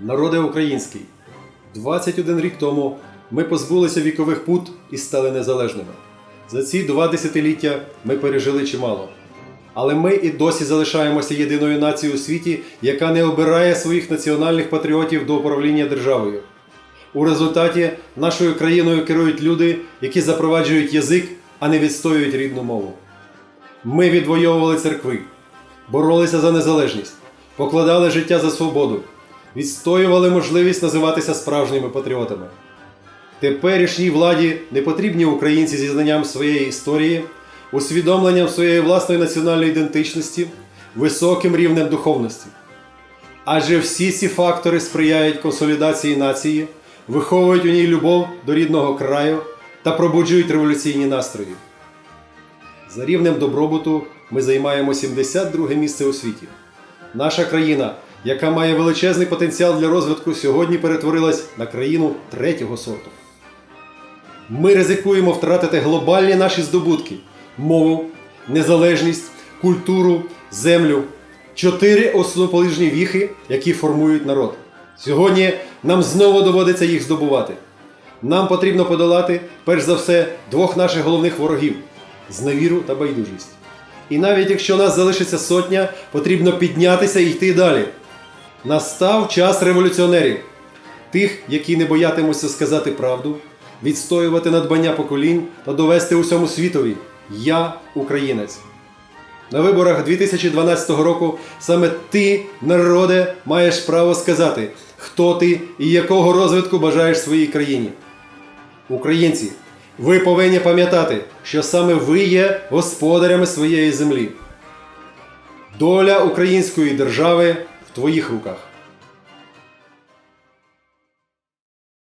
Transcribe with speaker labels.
Speaker 1: Народе український, 21 рік тому ми позбулися вікових пут і стали незалежними. За ці два десятиліття ми пережили чимало. Але ми і досі залишаємося єдиною нацією у світі, яка не обирає своїх національних патріотів до управління державою. У результаті нашою країною керують люди, які запроваджують язик, а не відстоюють рідну мову. Ми відвоювали церкви, боролися за незалежність, покладали життя за свободу, відстоювали можливість називатися справжніми патріотами. Теперішній владі не потрібні українці зі знанням своєї історії, усвідомленням своєї власної національної ідентичності, високим рівнем духовності. Адже всі ці фактори сприяють консолідації нації, виховують у ній любов до рідного краю та пробуджують революційні настрої. За рівнем добробуту ми займаємо 72 місце у світі. Наша країна, яка має величезний потенціал для розвитку, сьогодні перетворилась на країну третього сорту. Ми ризикуємо втратити глобальні наші здобутки: мову, незалежність, культуру, землю чотири основоположні віхи, які формують народ. Сьогодні нам знову доводиться їх здобувати. Нам потрібно подолати, перш за все, двох наших головних ворогів зневіру та байдужість. І навіть якщо нас залишиться сотня, потрібно піднятися і йти далі. Настав час революціонерів, тих, які не боятимуться сказати правду, відстоювати надбання поколінь та довести усьому світові Я українець. На виборах 2012 року саме ти, народе, маєш право сказати, хто ти і якого розвитку бажаєш своїй країні. Українці, ви повинні пам'ятати, що саме ви є господарями своєї землі. Доля української держави твоїх руках.